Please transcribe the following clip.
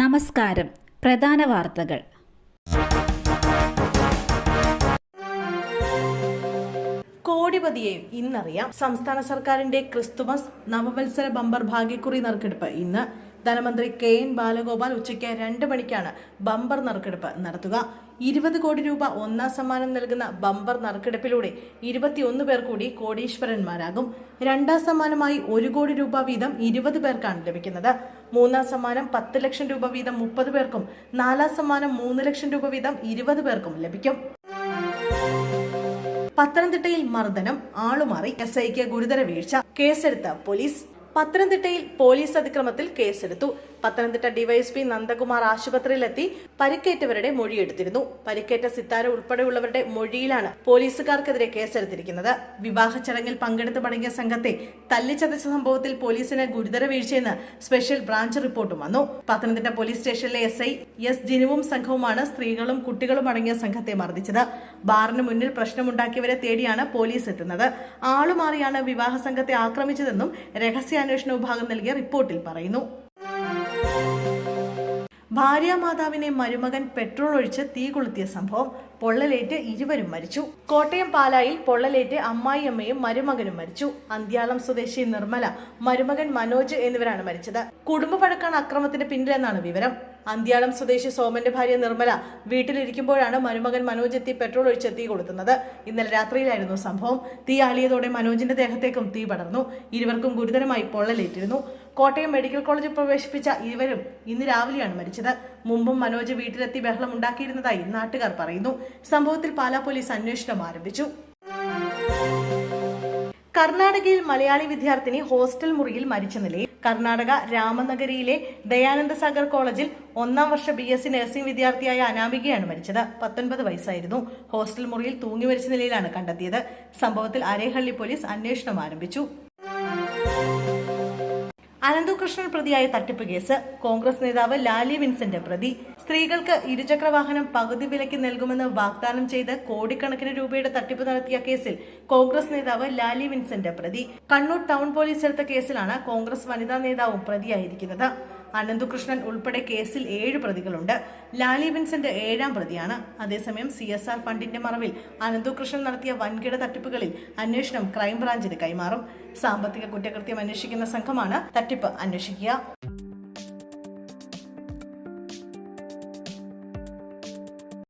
നമസ്കാരം. പ്രധാന വാർത്തകൾ. കോടിപതിയെയും ഇന്നറിയാം. സംസ്ഥാന സർക്കാരിന്റെ ക്രിസ്തുമസ് നവവത്സര ബമ്പർ ഭാഗ്യക്കുറി നറുക്കെടുപ്പ്. ഇന്ന് ധനമന്ത്രി കെ എൻ ബാലഗോപാൽ ഉച്ചയ്ക്ക് രണ്ട് മണിക്കാണ് ബമ്പർ നറുക്കെടുപ്പ് നടത്തുക. ഇരുപത് കോടി രൂപ ഒന്നാം സമ്മാനം നൽകുന്ന ബമ്പർ നറുക്കെടുപ്പിലൂടെ ഇരുപത്തിയൊന്ന് പേർ കൂടി കോടീശ്വരന്മാരാകും. രണ്ടാം സമ്മാനമായി ഒരു കോടി രൂപ വീതം ഇരുപത് പേർക്കാണ് ലഭിക്കുന്നത്. മൂന്നാം സമ്മാനം പത്ത് ലക്ഷം രൂപ വീതം മുപ്പത് പേർക്കും നാലാം സമ്മാനം മൂന്ന് ലക്ഷം രൂപ വീതം ഇരുപത് പേർക്കും ലഭിക്കും. പത്തനംതിട്ടയിൽ മർദ്ദനം ആളുമാറി എസ് ഐക്ക് ഗുരുതര വീഴ്ച കേസെടുത്ത പോലീസ്. പത്തനംതിട്ടയിൽ പോലീസ് അതിക്രമത്തിൽ കേസെടുത്തു. പത്തനംതിട്ട ഡിവൈഎസ്പി നന്ദകുമാർ ആശുപത്രിയിലെത്തി പരിക്കേറ്റവരുടെ മൊഴിയെടുത്തിരുന്നു. പരിക്കേറ്റ സിത്താര ഉൾപ്പെടെയുള്ളവരുടെ മൊഴിയിലാണ് പോലീസുകാർക്കെതിരെ കേസെടുത്തിരിക്കുന്നത്. വിവാഹ ചടങ്ങിൽ പങ്കെടുത്ത് മടങ്ങിയ സംഘത്തെ തല്ലിച്ചതച്ച സംഭവത്തിൽ പോലീസിന് ഗുരുതര വീഴ്ചയെന്ന് സ്പെഷ്യൽ ബ്രാഞ്ച് റിപ്പോർട്ടും വന്നു. പത്തനംതിട്ട പോലീസ് സ്റ്റേഷനിലെ എസ് ഐ എസ് ജിനുവും സംഘവുമാണ് സ്ത്രീകളും കുട്ടികളും അടങ്ങിയ സംഘത്തെ മർദ്ദിച്ചത്. ബാറിന് മുന്നിൽ പ്രശ്നമുണ്ടാക്കിയവരെ തേടിയാണ് പോലീസ് എത്തുന്നത്. ആളുമാറിയാണ് വിവാഹ സംഘത്തെ ആക്രമിച്ചതെന്നും രഹസ്യാന്വേഷണ വിഭാഗം നൽകിയ റിപ്പോർട്ടിൽ പറയുന്നു. ഭാര്യാമാതാവിനെ മരുമകൻ പെട്രോൾ ഒഴിച്ച് തീ കൊളുത്തിയ സംഭവം പൊള്ളലേറ്റ് ഇരുവരും മരിച്ചു. കോട്ടയം പാലായിൽ പൊള്ളലേറ്റ് അമ്മായിയമ്മയും മരുമകനും മരിച്ചു. അന്ത്യാളം സ്വദേശി നിർമ്മല മരുമകൻ മനോജ് എന്നിവരാണ് മരിച്ചത്. കുടുംബ പഴക്കാണ് അക്രമത്തിന് പിന്നിലെന്നാണ് വിവരം. അന്ത്യാളം സ്വദേശി സോമന്റെ ഭാര്യ നിർമ്മല വീട്ടിലിരിക്കുമ്പോഴാണ് മരുമകൻ മനോജ് എത്തി പെട്രോൾ ഒഴിച്ച് തീ കൊളുത്തുന്നത്. ഇന്നലെ രാത്രിയിലായിരുന്നു സംഭവം. തീ ആളിയതോടെ മനോജിന്റെ ദേഹത്തേക്കും തീ പടർന്നു. ഇരുവർക്കും ഗുരുതരമായി പൊള്ളലേറ്റിരുന്നു. കോട്ടയം മെഡിക്കൽ കോളേജിൽ പ്രവേശിപ്പിച്ച ഇരുവരും ഇന്ന് രാവിലെയാണ് മരിച്ചത്. മുമ്പും മനോജ് വീട്ടിലെത്തി ബഹളം ഉണ്ടാക്കിയിരുന്നതായി നാട്ടുകാർ പറയുന്നു. സംഭവത്തിൽ പാലാ പോലീസ് അന്വേഷണം ആരംഭിച്ചു. കർണാടകയിൽ മലയാളി വിദ്യാർത്ഥിനി ഹോസ്റ്റൽ മുറിയിൽ മരിച്ച നിലയിൽ കർണാടക രാമനഗരിയിലെ ദയാനന്ദ സാഗർ കോളേജിൽ ഒന്നാം വർഷ ബി എസ് സി നഴ്സിംഗ് വിദ്യാർത്ഥിയായ അനാമികയാണ് മരിച്ചത്. പത്തൊൻപത് വയസ്സായിരുന്നു. ഹോസ്റ്റൽ മുറിയിൽ തൂങ്ങി മരിച്ച നിലയിലാണ് കണ്ടെത്തിയത്. സംഭവത്തിൽ അരേഹള്ളി പോലീസ് അന്വേഷണം ആരംഭിച്ചു. അനന്തകൃഷ്ണൻ പ്രതിയായ തട്ടിപ്പ് കേസ്. കോൺഗ്രസ് നേതാവ് ലാലി വിൻസെന്റ് പ്രതി. സ്ത്രീകൾക്ക് ഇരുചക്ര വാഹനം പകുതി വിലയ്ക്ക് നൽകുമെന്ന് വാഗ്ദാനം ചെയ്ത് കോടിക്കണക്കിന് രൂപയുടെ തട്ടിപ്പ് നടത്തിയ കേസിൽ കോൺഗ്രസ് നേതാവ് ലാലി വിൻസെന്റ് പ്രതി. കണ്ണൂർ ടൗൺ പോലീസ് എടുത്ത കേസിലാണ് കോൺഗ്രസ് വനിതാ നേതാവും പ്രതിയായിരിക്കുന്നത്. അനന്തകൃഷ്ണൻ ഉൾപ്പെടെ കേസിൽ ഏഴ് പ്രതികളുണ്ട്. ലാലി വിൻസെന്റ് ഏഴാം പ്രതിയാണ്. അതേസമയം സി എസ് ആർ ഫണ്ടിന്റെ മറവിൽ അനന്തകൃഷ്ണൻ നടത്തിയ വൻകിട തട്ടിപ്പുകളിൽ അന്വേഷണം ക്രൈംബ്രാഞ്ചിന് കൈമാറും. സാമ്പത്തിക കുറ്റകൃത്യം അന്വേഷിക്കുന്ന സംഘമാണ് തട്ടിപ്പ് അന്വേഷിക്കുക.